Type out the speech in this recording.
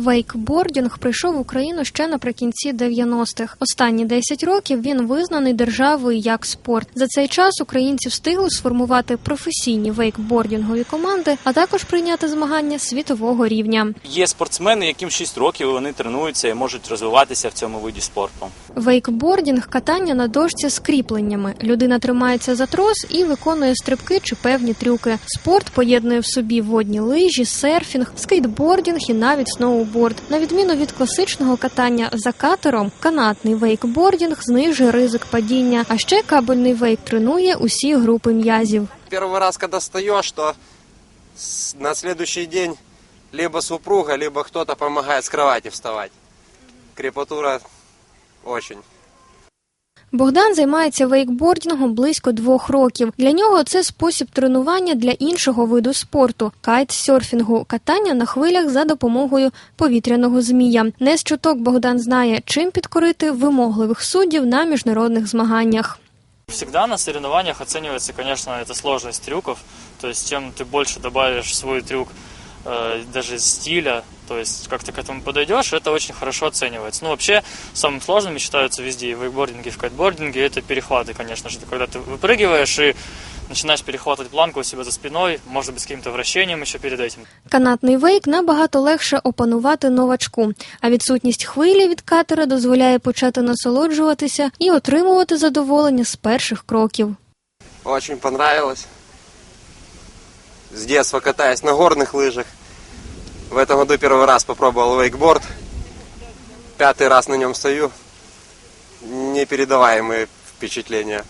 Вейкбордінг прийшов в Україну ще наприкінці 90-х. Останні 10 років він визнаний державою як спорт. За цей час українці встигли сформувати професійні вейкбордінгові команди, а також прийняти змагання світового рівня. Є спортсмени, яким 6 років вони тренуються і можуть розвиватися в цьому виді спорту. Вейкбордінг катання на дошці з кріпленнями. Людина тримається за трос і виконує стрибки чи певні трюки. Спорт поєднує в собі водні лижі, серфінг, скейтбордінг і навіть сноуборд. На відміну від класичного катання за катером, канатний вейкбордінг знижує ризик падіння, а ще кабельний вейк тренує усі групи м'язів. Перший раз, коли стаєш, то на наступний день либо супруга, либо хтось допомагає з кроваті кровати Кріпатура очень. Богдан займається вейкбордінгом близько двох років. Для нього це спосіб тренування для іншого виду спорту кайтсерфінгу, катання на хвилях за допомогою повітряного змія. Не з чуток Богдан знає, чим підкорити вимогливих суддів на міжнародних змаганнях. Всегда на соревнованиях оценивается, конечно, это сложность трюков. То есть, чем ты больше добавишь в свой трюк э, даже из стиля, то есть, как ты к этому подойдешь, это очень хорошо оценивается. Ну, вообще, самым сложными считаются везде, и в вейкбординге, и в кайтбординге, это перехваты, конечно же. Это когда ты выпрыгиваешь и начинаешь перехватывать планку у себя за спиной, может быть, с каким-то вращением еще перед этим. Канатний вейк набагато легше опанувати новачку, а відсутність хвилі від катера дозволяє почати насолоджуватися і отримувати задоволення з перших кроків. Очень понравилось. С детства катаюсь на горных лыжах. В этом году первый раз попробовал вейкборд. Пятый раз на нем стою. Непередаваемые впечатления.